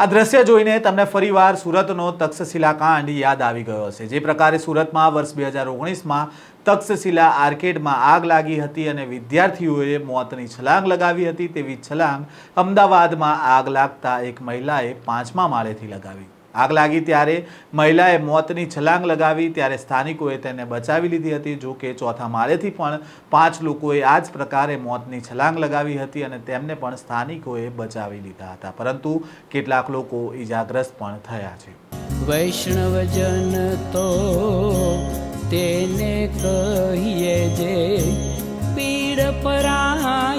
આ દ્રશ્ય જોઈને તમને ફરીવાર સુરતનો તક્ષશિલા કાંડ યાદ આવી ગયો હશે. જે પ્રકારે સુરતમાં વર્ષ બે હજાર ઓગણીસમાં તક્ષશિલા આર્કેડમાં આગ લાગી હતી અને વિદ્યાર્થીઓએ મોતની છલાંગ લગાવી હતી. તેવી છલાંગ અમદાવાદમાં આગ લાગતા એક મહિલાએ પાંચમા માળેથી લગાવી. આગ લાગી ત્યારે મહિલાએ મોતની છલાંગ લગાવી ત્યારે સ્થાનિકોએ તેને બચાવી લીધી હતી. જો કે ચોથા માળેથી પણ પાંચ લોકોએ આ જ પ્રકારે મોતની છલાંગ લગાવી હતી અને તેમને પણ સ્થાનિકોએ બચાવી લીધા હતા. પરંતુ કેટલાક લોકો ઈજાગ્રસ્ત પણ થયા છે. વૈષ્ણવજન તો તેને કહીએ જે પીડ પરાઈ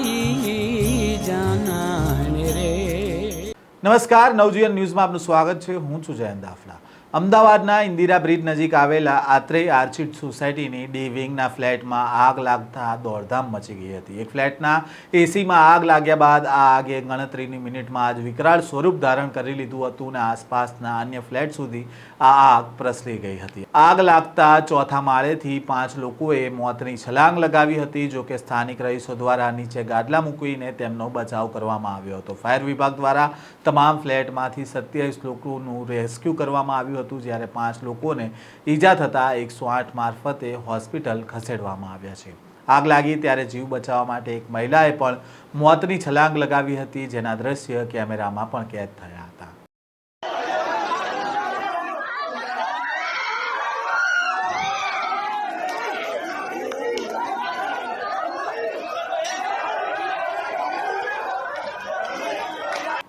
નમસ્કાર, નવજીવન ન્યૂઝમાં આપનું સ્વાગત છે. હું છું જયંત દાફલા અમદાવાદના ઇન્દિરા બ્રિજ નજીક આવેલા આત્રેય આર્ચિડ સોસાયટીની ડી વિંગના ફ્લેટમાં આગ લાગતા દોડધામ મચી ગઈ હતી. એક ફ્લેટના એસીમાં આગ લાગ્યા બાદ આ આગે ગણતરીની મિનિટમાં આજ વિકરાળ સ્વરૂપ ધારણ કરી લીધું હતું અને આસપાસના અન્ય ફ્લેટ સુધી આ આગ પ્રસરી ગઈ હતી. આગ લાગતા ચોથા માળેથી પાંચ લોકોએ મોતની છલાંગ લગાવી હતી, જો કે સ્થાનિક રહીશો દ્વારા નીચે ગાદલા મૂકીને તેમનો બચાવ કરવામાં આવ્યો હતો. ફાયર વિભાગ દ્વારા તમામ ફ્લેટમાંથી સત્યાવીસ લોકોનું રેસ્ક્યુ કરવામાં આવ્યું હતું, જ્યારે પાંચ લોકોને ઈજા થતાં એકસો આઠ મારફતે હોસ્પિટલ ખસેડવામાં આવ્યા છે. આગ લાગી ત્યારે જીવ બચાવવા માટે એક મહિલાએ પણ મોતની છલાંગ લગાવી હતી, જેના દ્રશ્ય કેમેરામાં પણ કેદ થયા હતા.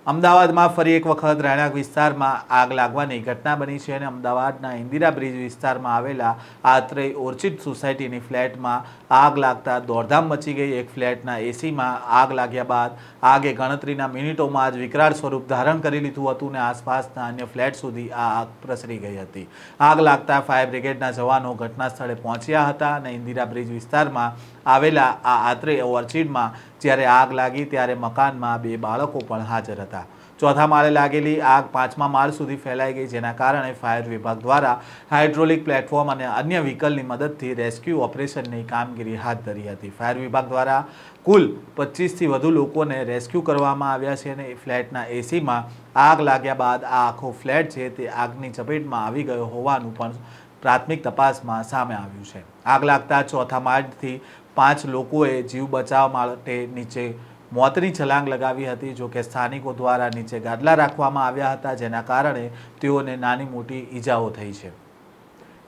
અમદાવાદમાં ફરી એક વખત રહેણાંક વિસ્તારમાં આગ લાગવાની ઘટના બની છે અને અમદાવાદના ઇન્દિરા બ્રિજ વિસ્તારમાં આવેલા આત્રેય ઓર્ચિડ સોસાયટીની ફ્લેટમાં આગ લાગતા દોડધામ મચી ગઈ. એક ફ્લેટના એસીમાં આગ લાગ્યા બાદ આગે ગણતરીના મિનિટોમાં જ વિકરાળ સ્વરૂપ ધારણ કરી લીધું હતું અને આસપાસના અન્ય ફ્લેટ સુધી આ આગ પ્રસરી ગઈ હતી. આગ લાગતા ફાયર બ્રિગેડના જવાનો ઘટના સ્થળે પહોંચ્યા હતા અને ઇન્દિરા બ્રિજ વિસ્તારમાં આવેલા આ આત્રેય ઓર્ચિડમાં જ્યારે આગ લાગી ત્યારે મકાનમાં બે બાળકો પણ હાજર હતા. ચોથા માળે લાગેલી આગ પાંચમા માળ સુધી ફેલાઈ ગઈ, જેના કારણે ફાયર વિભાગ દ્વારા હાઇડ્રોલિક પ્લેટફોર્મ અને અન્ય વ્હીકલની મદદથી રેસ્ક્યુ ઓપરેશનની કામગીરી હાથ ધરી હતી. ફાયર વિભાગ દ્વારા કુલ પચીસથી વધુ લોકોને રેસ્ક્યુ કરવામાં આવ્યા છે અને ફ્લેટના એસીમાં આગ લાગ્યા બાદ આ આખો ફ્લેટ છે તે આગની ચપેટમાં આવી ગયો હોવાનું પણ પ્રાથમિક તપાસમાં સામે આવ્યું છે. આગ લાગતા ચોથા માળથી પાંચ લોકોએ જીવ બચાવવા માટે નીચે મોતની છલાંગ લગાવી હતી, જો કે સ્થાનિકો દ્વારા નીચે ગાદલા રાખવામાં આવ્યા હતા, જેના કારણે તેઓને નાની મોટી ઈજાઓ થઈ છે.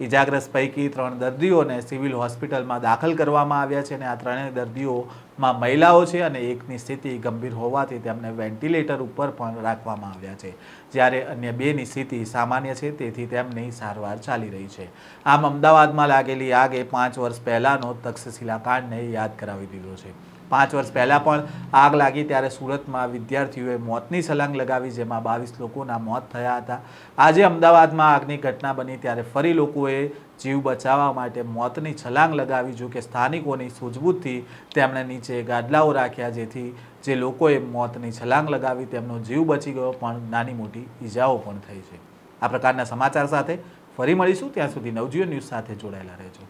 ઈજાગ્રસ્ત પૈકી ત્રણ દર્દીઓને સિવિલ હોસ્પિટલમાં દાખલ કરવામાં આવ્યા છે અને આ ત્રણેય દર્દીઓમાં મહિલાઓ છે અને એકની સ્થિતિ ગંભીર હોવાથી તેમને વેન્ટિલેટર ઉપર પણ રાખવામાં આવ્યા છે. જ્યારે અન્ય બેની સ્થિતિ સામાન્ય છે, તેથી તેમની સારવાર ચાલી રહી છે. આમ અમદાવાદમાં લાગેલી આગે પાંચ વર્ષ પહેલાંનો તક્ષશિલા કાંડને યાદ કરાવી દીધો છે. પાંચ વર્ષ પહેલાં પણ આગ લાગી ત્યારે સુરતમાં વિદ્યાર્થીઓએ મોતની છલાંગ લગાવી, જેમાં બાવીસ લોકોના મોત થયા હતા. આજે અમદાવાદમાં આગની ઘટના બની ત્યારે ફરી લોકોએ જીવ બચાવવા માટે મોતની છલાંગ લગાવી જો કે સ્થાનિકોની સૂઝબૂઝથી તેમણે નીચે ગાદલાઓ રાખ્યા, જેથી જે લોકોએ મોતની છલાંગ લગાવી તેમનો જીવ બચી ગયો, પણ નાની મોટી ઈજાઓ પણ થઈ છે. આ પ્રકારના સમાચાર સાથે ફરી મળીશું. ત્યાં સુધી નવજીવન ન્યૂઝ સાથે જોડાયેલા રહેજો.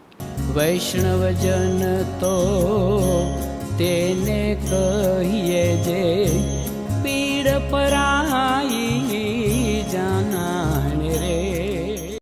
વૈષ્ણવજન તો તેને કહીએ જે